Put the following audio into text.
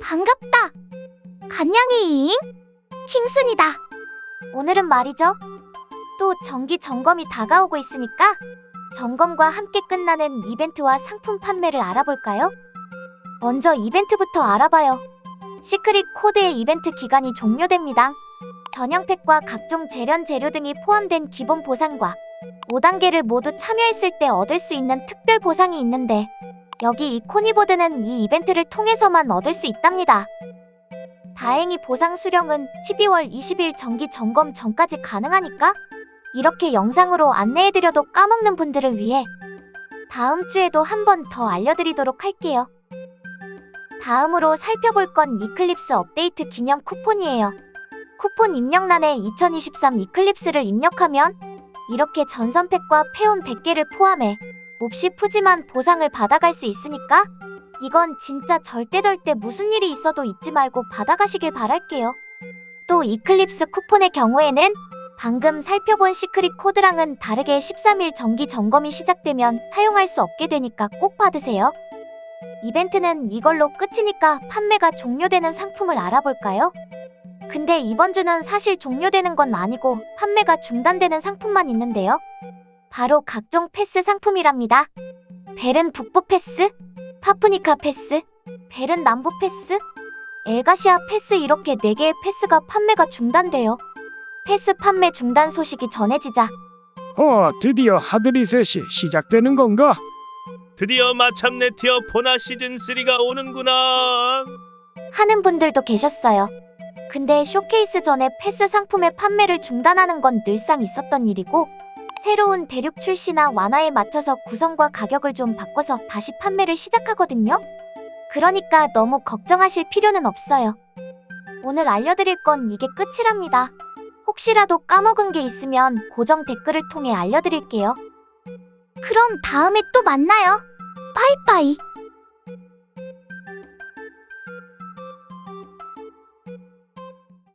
반갑다. 간냥이잉? 킹순이다. 오늘은 말이죠. 또 정기 점검이 다가오고 있으니까 점검과 함께 끝나는 이벤트와 상품 판매를 알아볼까요? 먼저 이벤트부터 알아봐요. 시크릿 코드의 이벤트 기간이 종료됩니다. 전형팩과 각종 재련 재료 등이 포함된 기본 보상과 5단계를 모두 참여했을 때 얻을 수 있는 특별 보상이 있는데 여기 이 코니보드는 이 이벤트를 통해서만 얻을 수 있답니다. 다행히 보상 수령은 12월 20일 정기 점검 전까지 가능하니까 이렇게 영상으로 안내해드려도 까먹는 분들을 위해 다음 주에도 한 번 더 알려드리도록 할게요. 다음으로 살펴볼 건 이클립스 업데이트 기념 쿠폰이에요. 쿠폰 입력란에 2023 이클립스를 입력하면 이렇게 전선팩과 페온 100개를 포함해 몹시 푸짐한 보상을 받아갈 수 있으니까 이건 진짜 절대 절대 무슨 일이 있어도 잊지 말고 받아가시길 바랄게요. 또 이클립스 쿠폰의 경우에는 방금 살펴본 시크릿 코드랑은 다르게 13일 정기 점검이 시작되면 사용할 수 없게 되니까 꼭 받으세요. 이벤트는 이걸로 끝이니까 판매가 종료되는 상품을 알아볼까요? 근데 이번 주는 사실 종료되는 건 아니고 판매가 중단되는 상품만 있는데요. 바로 각종 패스 상품이랍니다. 벨은 북부 패스, 파푸니카 패스, 벨은 남부 패스, 엘가시아 패스 이렇게 4개의 패스가 판매가 중단돼요. 패스 판매 중단 소식이 전해지자 어, 드디어 하드리셋이 시작되는 건가? 드디어 마침내 티어 포나 시즌 3가 오는구나. 하는 분들도 계셨어요. 근데 쇼케이스 전에 패스 상품의 판매를 중단하는 건 늘상 있었던 일이고 새로운 대륙 출시나 완화에 맞춰서 구성과 가격을 좀 바꿔서 다시 판매를 시작하거든요. 그러니까 너무 걱정하실 필요는 없어요. 오늘 알려드릴 건 이게 끝이랍니다. 혹시라도 까먹은 게 있으면 고정 댓글을 통해 알려드릴게요. 그럼 다음에 또 만나요. 빠이빠이.